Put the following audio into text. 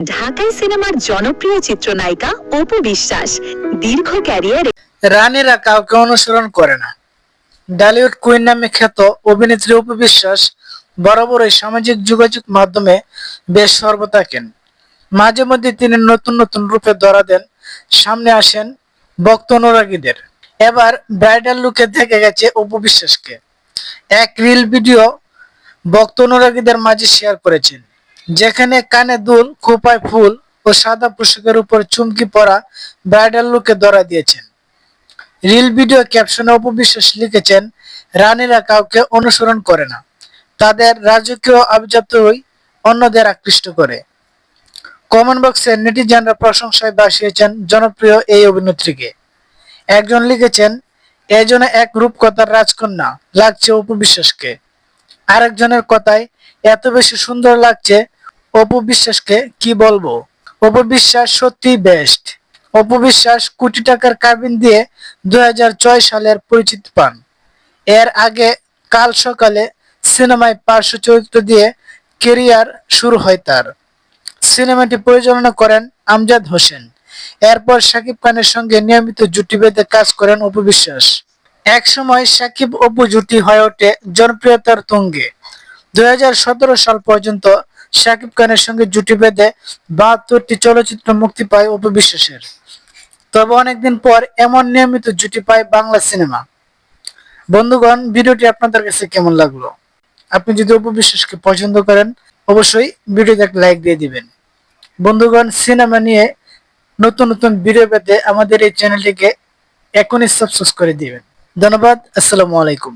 ঢাকাই সিনেমার জনপ্রিয় চিত্রনায়িকা অপু বিশ্বাস দীর্ঘ ক্যারিয়ারে রানীরা কাউকে অনুসরণ করে না। ডালিউড কুইন নামে খ্যাত অভিনেত্রী অপু বিশ্বাস বরাবরই সামাজিক যোগাযোগ মাধ্যমে বেশ সর্ব থাকেন। মাঝে মধ্যে তিনি নতুন নতুন রূপে ধরা দেন, সামনে আসেন ভক্ত অনুরাগীদের। এবার ব্রাইডাল লুকে দেখে গেছে অপু বিশ্বাসকে। এক রিল ভিডিও ভক্ত অনুরাগীদের মাঝে শেয়ার করেছেন। যেখানে কানে দুল, খোপায় ফুল ও সাদা পোশাকের উপর চুমকি পরা ব্রাইডাল লুকে ধরা দিয়েছেন। রিল ভিডিও ক্যাপশনে অপবিশ্বাস লিখেছেন, রানীরা কাউকে অনুসরণ করে না। তাদের রাজকীয় আভিজাত্যই অন্যদের আকৃষ্ট করে। কমেন্ট বক্সে নেটিজেনরা প্রশংসায় বাসিয়েছেন জনপ্রিয় এই অভিনেত্রীকে। একজন লিখেছেন এই জন্য এক রূপকথার রাজকন্যা লাগছে অপু বিশ্বাসকে আরেকজনের কথায় এত বেশি সুন্দর লাগছে অপু বিশ্বাসকে কি বলব? অপু বিশ্বাস সত্যি বেস্ট অপু বিশ্বাস কোটি টাকার কাবিন দিয়ে দুই হাজার ছয় সালের পরিচিতি পান। এর আগে কাল সকালে সিনেমায় পার্শ্ব চরিত্র দিয়ে কেরিয়ার শুরু হয় তার। সিনেমাটি পরিচালনা করেন আমজাদ হোসেন। এরপর শাকিব খানের সঙ্গে নিয়মিত জুটি বেঁধে কাজ করেন অপু বিশ্বাস এক সময় সাকিব অপু জুটি হয়ে ওঠে জনপ্রিয়তার তুঙ্গে। দুই সাল পর্যন্ত শাকিব খানের সঙ্গে জুটি বেঁধে বাহাত্তরটি চলচ্চিত্র মুক্তি পায় অপু বিশ্বাসের। তবে অনেকদিন পর এমন নিয়মিত জুটি পায় বাংলা সিনেমা। বন্ধুগণ, ভিডিওটি আপনাদের কাছে কেমন লাগল? আপনি যদি অপু বিশ্বাসকে পছন্দ করেন, অবশ্যই ভিডিওতে একটা লাইক দিয়ে দিবেন। বন্ধুগণ, সিনেমা নিয়ে নতুন নতুন ভিডিও পেতে আমাদের এই চ্যানেলটিকে এখনই সাবস্ক্রাইব করে দিবেন। ধন্যবাদ, আসসালামু আলাইকুম।